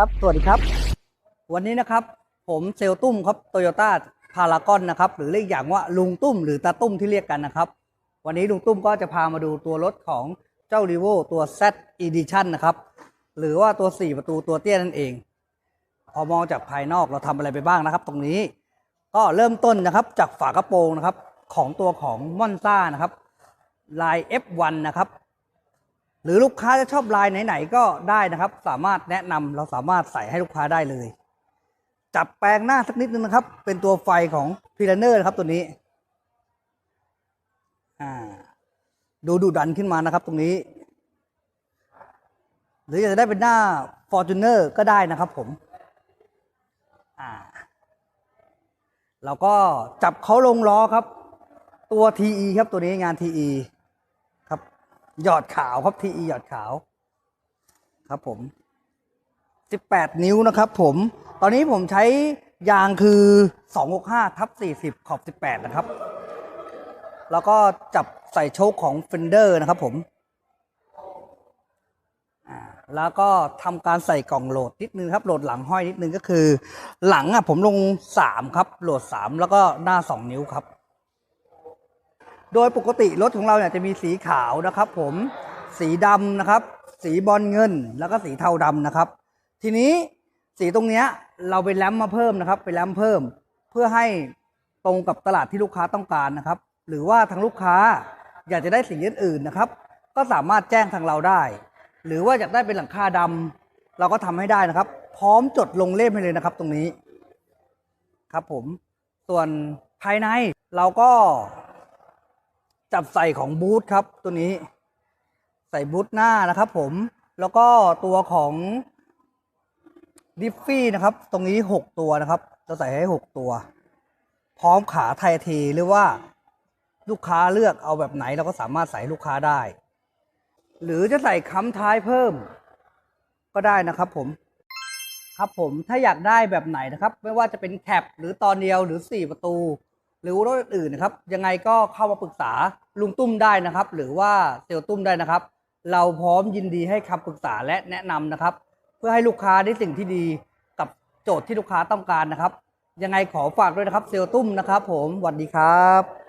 ับสวัสดีครับ วันนี้นะครับ ผมเซลตุ้มครับโตโยต้าพารากอนนะครับ หรือเรียกอย่างว่าลุงตุ้มหรือตาตุ้มที่เรียกกันนะครับ วันนี้ลุงตุ้มก็จะพามาดูตัวรถของเจ้า r ีโวตัว Z Edition นะครับ หรือว่าตัว 4 ประตูตัวเตี้ยนั่นเอง พอมองจากภายนอกเราทำอะไรไปบ้างนะครับ ตรงนี้ก็เริ่มต้นนะครับจากฝากระโปรงนะครับของตัวของมอนซ่านะครับลาย F1 นะครับ หรือลูกค้าจะชอบลายไหนๆก็ได้นะครับ สามารถแนะนำเราสามารถใส่ให้ลูกค้าได้เลย จับแปลงหน้าสักนิดนึงนะครับ เป็นตัวไฟของพีเรเนอร์ครับตัวนี้ดูดุดันขึ้นมานะครับ ตรงนี้ หรือจะได้เป็นหน้า f o r t u n e r ก็ได้นะครับผมเราก็จับเขาลงล้อครับ ตัว TE ครับตัวนี้งาน TE หยอดขาวครับ TE หยอดขาว ครับผม 18 นิ้วนะครับ ผม ตอนนี้ผมใช้ยางคือ 265ทับ40 ขอบ 18 นะครับ แล้วก็จับใส่โชคของ Fender นะครับผม แล้วก็ทำการใส่กล่องโหลดนิดนึงครับ โหลดหลังห้อยนิดนึงก็คือ หลังอะผมลง 3 ครับ โหลด 3 แล้วก็หน้า 2 นิ้วครับ โดยปกติรถของเราเนี่ยจะมีสีขาวนะครับผมสีดำนะครับ สีบอลเงินแล้วก็สีเทาดำนะครับ ทีนี้สีตรงเนี้ยเราไปแลมมาเพิ่มนะครับ ไปแลมเพิ่ม เพื่อให้ตรงกับตลาดที่ลูกค้าต้องการนะครับ หรือว่าทางลูกค้าอยากจะได้สีอื่นๆนะครับ ก็สามารถแจ้งทางเราได้ หรือว่าอยากได้เป็นหลังคาดำเราก็ทำให้ได้นะครับ พร้อมจดลงเล่มให้เลยนะครับ ตรงนี้ ครับผม ส่วนภายในเราก็ จับใส่ของบูทครับตัวนี้ ใส่บูทหน้านะครับ ผมแล้วก็ตัวของดิฟฟี่นะครับ ตรงนี้หกตัวนะครับ จะใส่ให้หกตัว พร้อมขาไทยทีหรือว่าลูกค้าเลือกเอาแบบไหนเราก็สามารถใส่ลูกค้าได้ หรือจะใส่ค้ำท้ายเพิ่ม ก็ได้นะครับ ผม ครับผมถ้าอยากได้แบบไหนนะครับ ไม่ว่าจะเป็นแคปหรือตอนเดียวหรือ4ประตู หรือรถอื่นนะครับ ยังไงก็เข้ามาปรึกษาลุงตุ้มได้นะครับ หรือว่าเซลลตุ้มได้นะครับ เราพร้อมยินดีให้คำปรึกษาและแนะนำนะครับ เพื่อให้ลูกค้าได้สิ่งที่ดีกับโจทย์ที่ลูกค้าต้องการนะครับ ยังไงขอฝากด้วยนะครับ เซลลตุ้มนะครับ ผมสวัสดีครับ